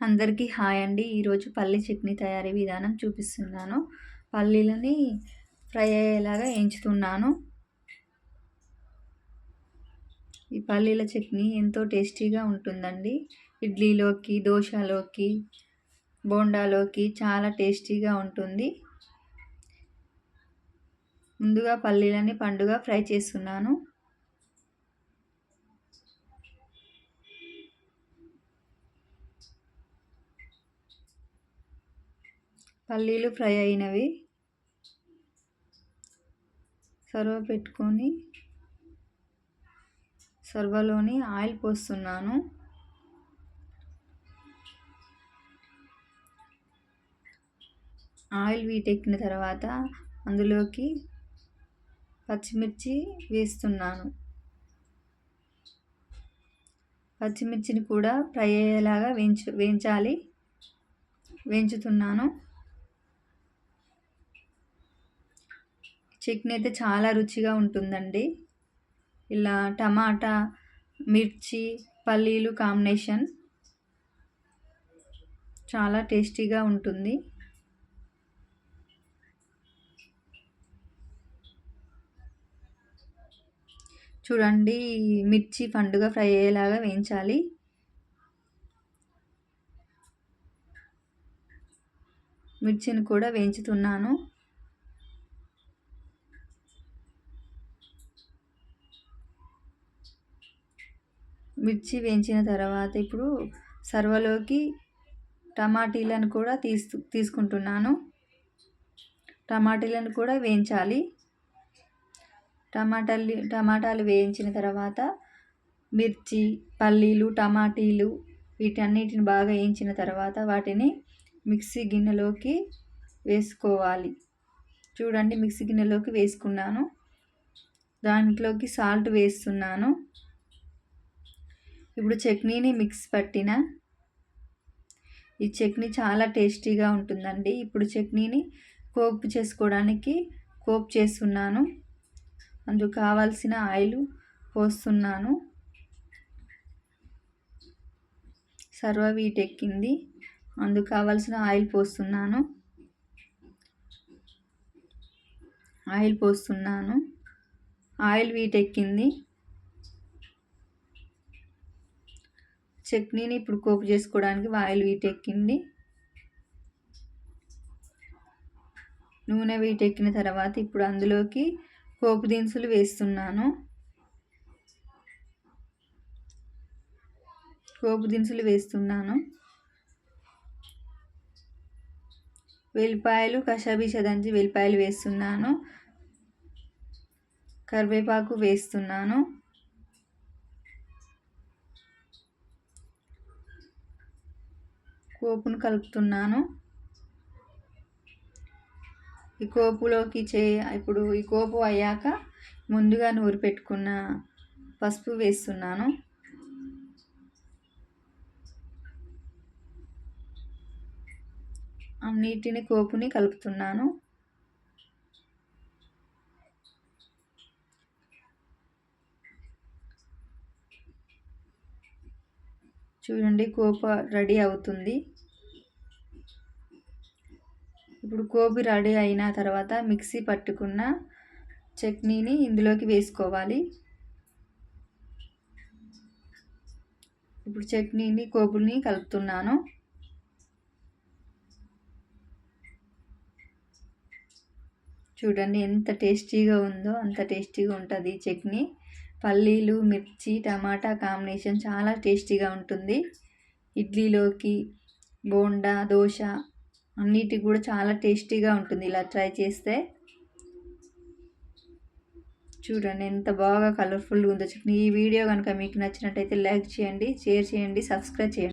అందరికీ హాయ్ అండి. ఈరోజు పల్లి చట్నీ తయారీ విధానం చూపిస్తున్నాను. పల్లీలని ఫ్రై అయ్యేలాగా ఎంచుతున్నాను ఈ పల్లీల చట్నీ ఎంతో టేస్టీగా ఉంటుందండి. ఇడ్లీలోకి దోశలోకి బోండాలోకి చాలా టేస్టీగా ఉంటుంది. ముందుగా పల్లీలని పండుగ ఫ్రై చేస్తున్నాను. పల్లీలు ఫ్రై అయినవి. సర్వ పెట్టుకొని సర్వలోని ఆయిల్ పోస్తున్నాను. ఆయిల్ వీటెక్కిన తర్వాత అందులోకి పచ్చిమిర్చి వేస్తున్నాను. పచ్చిమిర్చిని కూడా ఫ్రై అయ్యేలాగా వేయించు వేయించాలి. వేయించుతున్నాను. చట్నీ అయితే చాలా రుచిగా ఉంటుందండి. ఇలా టమాటా మిర్చి పల్లీలు కాంబినేషన్ చాలా టేస్టీగా ఉంటుంది. చూడండి మిర్చి పండుగ ఫ్రై అయ్యేలాగా వేయించాలి. మిర్చిని కూడా వేయించుతున్నాను. మిర్చి వేయించిన తర్వాత ఇప్పుడు సర్వలోకి టమాటీలను కూడా తీసు తీసుకుంటున్నాను. టమాటీలను కూడా వేయించాలి. టమాటాలు టమాటాలు వేయించిన తర్వాత మిర్చి పల్లీలు టమాటీలు వీటన్నిటిని బాగా వేయించిన తర్వాత వాటిని మిక్సీ గిన్నెలోకి వేసుకోవాలి. చూడండి మిక్సీ గిన్నెలోకి వేసుకున్నాను. దాంట్లోకి సాల్ట్ వేస్తున్నాను. ఇప్పుడు చట్నీని మిక్స్ పట్టిన ఈ చట్నీ చాలా టేస్టీగా ఉంటుందండి. ఇప్పుడు చట్నీని కోప్ చేసుకోవడానికి కోప్ చేస్తున్నాను. అందుకు కావాల్సిన ఆయిల్ పోస్తున్నాను. సర్వ వీటెక్కింది అందుకు కావాల్సిన ఆయిల్ పోస్తున్నాను. ఆయిల్ పోస్తున్నాను. ఆయిల్ వీటెక్కింది చట్నీని ఇప్పుడు కోపు చేసుకోవడానికి ఆయిల్ వీటెక్కింది. నూనె వీటెక్కిన తర్వాత ఇప్పుడు అందులోకి పోపు దినుసులు వేస్తున్నాను. పోపు దినుసులు వేస్తున్నాను. వెల్లిపాయలు కషాబీష దంచి వెల్లిపాయలు వేస్తున్నాను. కరివేపాకు వేస్తున్నాను. కోపును కలుపుతున్నాను. ఈ కోపులోకి చే ఇప్పుడు ఈ కోపు అయ్యాక ముందుగా నూరు పెట్టుకున్న పసుపు వేస్తున్నాను. అన్నిటిని కోపుని కలుపుతున్నాను. చూడండి కోప రెడీ అవుతుంది. ఇప్పుడు కోపి రెడీ అయిన తర్వాత మిక్సీ పట్టుకున్న చట్నీని ఇందులోకి వేసుకోవాలి. ఇప్పుడు చట్నీని కోపుని కలుపుతున్నాను. చూడండి ఎంత టేస్టీగా ఉందో అంత టేస్టీగా ఉంటుంది ఈ చట్నీ. పల్లీలు మిర్చి టమాటా కాంబినేషన్ చాలా టేస్టీగా ఉంటుంది. ఇడ్లీలోకి బోండా దోశ అన్నిటికి కూడా చాలా టేస్టీగా ఉంటుంది ఇలా ట్రై చేస్తే. చూడండి ఎంత బాగా కలర్ఫుల్గా ఉందో. చట్నీ ఈ వీడియో కనుక మీకు నచ్చినట్టయితే లైక్ చేయండి షేర్ చేయండి సబ్స్క్రైబ్ చేయండి.